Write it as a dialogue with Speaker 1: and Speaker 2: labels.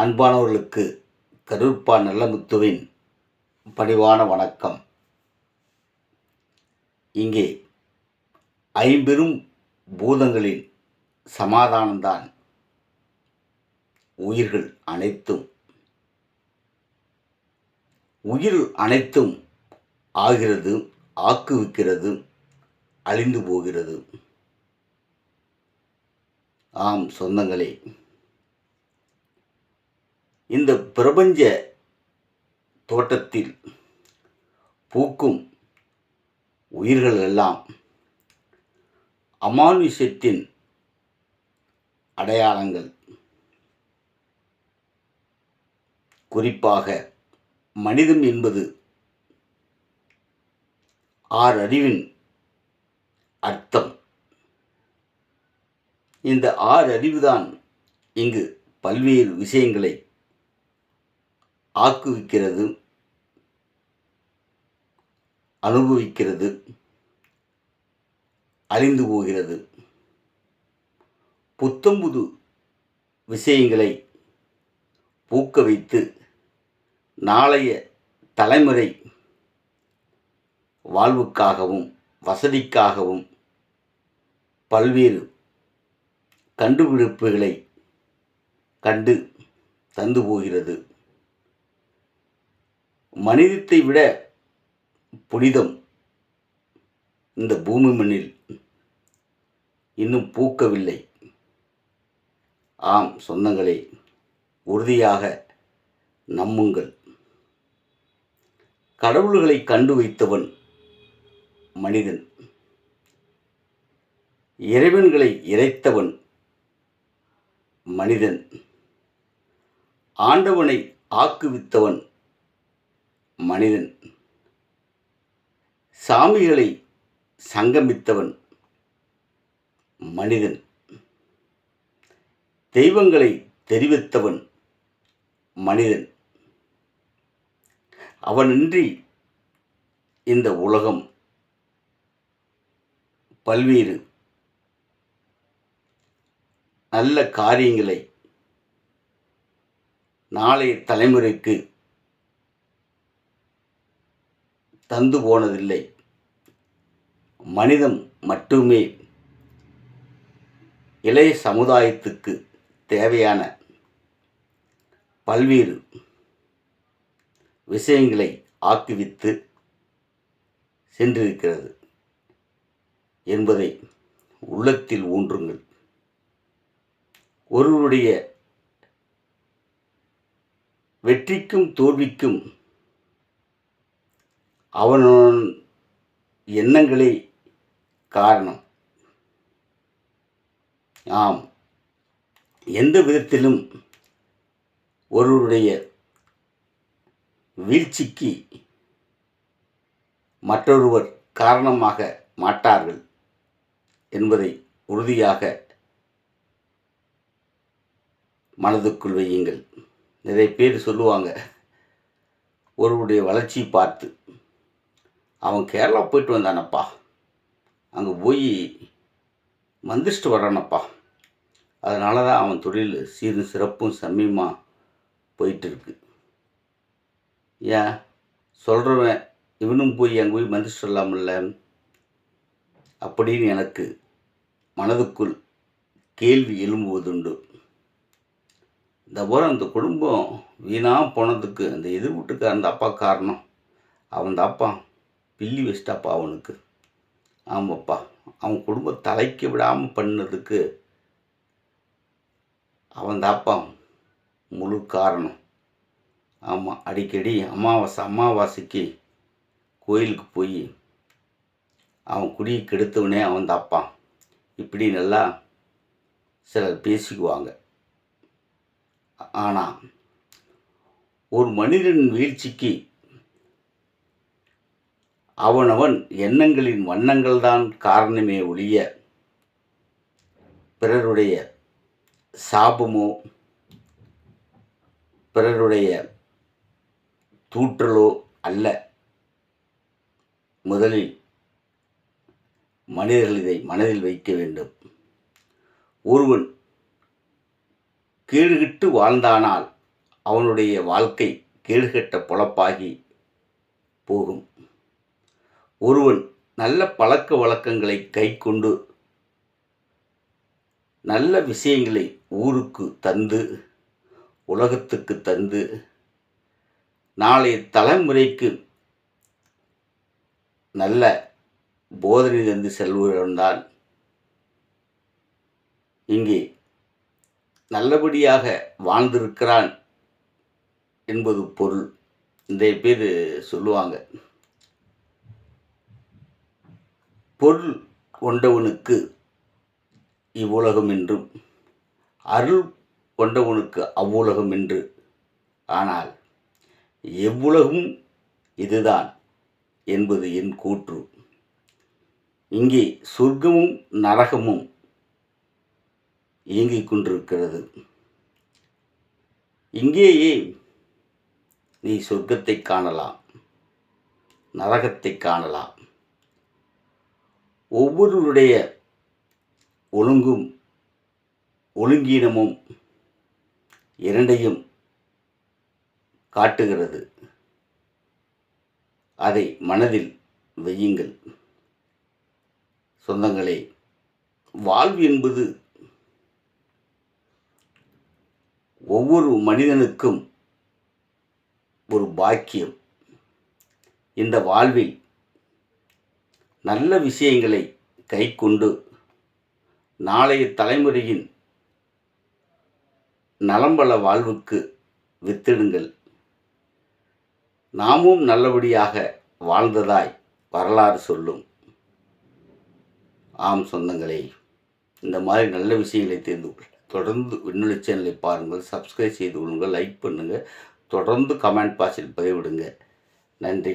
Speaker 1: அன்பானவர்களுக்கு கருப்பா நல்லமுத்துவின் பணிவான வணக்கம். இங்கே ஐம்பெரும் பூதங்களின் சமாதானம்தான் உயிர்கள் அனைத்தும். உயிர் அனைத்தும் ஆகிறது ஆக்குவிக்கிறது அழிந்து போகிறது. ஆம் சொந்தங்களே பிரபஞ்ச தோட்டத்தில் பூக்கும் உயிர்கள் எல்லாம் அமானுஷத்தின் அடையாளங்கள். குறிப்பாக மனிதன் என்பது ஆர் அறிவின் அர்த்தம். இந்த ஆறறிவுதான் இங்கு பல்வேறு விஷயங்களை ஆக்குவிக்கிறது அனுபவிக்கிறது அழிந்து போகிறது. புத்தம்புது விஷயங்களை பூக்க வைத்து நாளைய தலைமுறை வாழ்வுக்காகவும் வசதிக்காகவும் பல்வேறு கண்டுபிடிப்புகளை கண்டு தந்து போகிறது. மனிதத்தை விட புனிதம் இந்த பூமி மண்ணில் இன்னும் பூக்கவில்லை. ஆம் சொந்தங்களை உறுதியாக நம்புங்கள். கடவுள்களை கண்டு வைத்தவன் மனிதன். இறைவன்களை இறைத்தவன் மனிதன். ஆண்டவனை ஆக்குவித்தவன் மனிதன். சாமிகளை சங்கமித்தவன் மனிதன். தெய்வங்களை தெரிவித்தவன் மனிதன். அவனின்றி இந்த உலகம் பல்வேறு நல்ல காரியங்களை நாளைய தலைமுறைக்கு தந்து போனதில்லை. மனிதம் மட்டுமே இளைய சமுதாயத்துக்கு தேவையான பல்வேறு விஷயங்களை ஆக்குவித்து சென்றிருக்கிறது என்பதை உள்ளத்தில் ஊன்றுங்கள். ஒருவருடைய வெற்றிக்கும் தோல்விக்கும் அவன் எண்ணங்களே காரணம். ஆம். எந்த விதத்திலும் ஒருவருடைய வீழ்ச்சிக்கு மற்றொருவர் காரணமாக மாட்டார்கள் என்பதை உறுதியாக மனதுக்குள் வையுங்கள். நிறைய பேர் சொல்லுவாங்க ஒருவருடைய வளர்ச்சியை பார்த்து அவன் கேரளா போயிட்டு வந்தானப்பா. அங்கே போய் மந்திரிச்சிட்டு வர்றானப்பா. அதனால தான் அவன் தொழில் சீரும் சிறப்பும் செம்மியமாக போயிட்டு இருக்கு ஏன்? சொல்கிறவன் இவனும் போய் அங்கே போய் மந்திரிச்சிட்டு சொல்லாமல்ல அப்படின்னு எனக்கு மனதுக்குள் கேள்வி எழும்புவதுண்டு. இந்த போல அந்த குடும்பம் வீணாக போனதுக்கு அந்த எதிர் வீட்டுக்கு அந்த அப்பா காரணம். அவன் அப்பா பில்லி வச்சிட்டாப்பா அவனுக்கு. ஆமாப்பா அவன் குடும்பம் தலைக்க விடாமல் பண்ணதுக்கு அவன் தாப்பா முழு காரணம். ஆமாம் அடிக்கடி அமாவாசை அமாவாசைக்கு கோயிலுக்கு போய் அவன் குடியை கெடுத்தவனே அவன் தாப்பா இப்படி நல்லா சிலர் பேசிக்குவாங்க. ஆனால் ஒரு மனிதன் வீழ்ச்சிக்கு அவனவன் எண்ணங்களின் வண்ணங்கள்தான் காரணமே ஒழிய பிறருடைய சாபமோ பிறருடைய தூற்றலோ அல்ல. முதலில் மனிதர்கள் இதை மனதில் வைக்க வேண்டும். ஒருவன் கேடுகிட்டு வாழ்ந்தானால் அவனுடைய வாழ்க்கை கேடுகெட்ட பொழப்பாகி போகும். ஒருவன் நல்ல பழக்க வழக்கங்களை கைக்கொண்டு நல்ல விஷயங்களை ஊருக்கு தந்து உலகத்துக்கு தந்து நாளைய தலைமுறைக்கு நல்ல போதனை தந்து செல்வதுடன் இங்கே நல்லபடியாக வாழ்ந்திருக்கிறான் என்பது பொருள். இந்த பேர் சொல்லுவாங்க. பொருள் கொண்டவனுக்கு இவ்வுலகம் என்றும் அருள் கொண்டவனுக்கு அவ்வுலகம் என்று ஆனால் எவ்வுலகும் இதுதான் என்பது என் கூற்று. இங்கே சொர்க்கமும் நரகமும் இயங்கிக் கொண்டிருக்கிறது. இங்கேயே நீ சொர்க்கத்தை காணலாம் நரகத்தை காணலாம். ஒவ்வொருவருடைய ஒழுங்கும் ஒழுங்கீனமும் இரண்டையும் காட்டுகிறது. அதை மனதில் வையுங்கள். சொந்தங்களே வாழ்வு என்பது ஒவ்வொரு மனிதனுக்கும் ஒரு பாக்கியம். இந்த வாழ்வில் நல்ல விஷயங்களை கைக்கொண்டு நாளைய தலைமுறையின் நலம்பல வாழ்வுக்கு வித்திடுங்கள். நாமும் நல்லபடியாக வாழ்ந்ததாய் வரலாறு சொல்லும். ஆம் சொந்தங்களே இந்த மாதிரி நல்ல விஷயங்களை தெரிந்து கொள்ள தொடர்ந்து விண்ணொலி சேனலை பாருங்கள் சப்ஸ்கிரைப் செய்து கொள்ளுங்கள் லைக் பண்ணுங்கள் தொடர்ந்து கமெண்ட் பாக்ஸில் பதிவிடுங்க. நன்றி.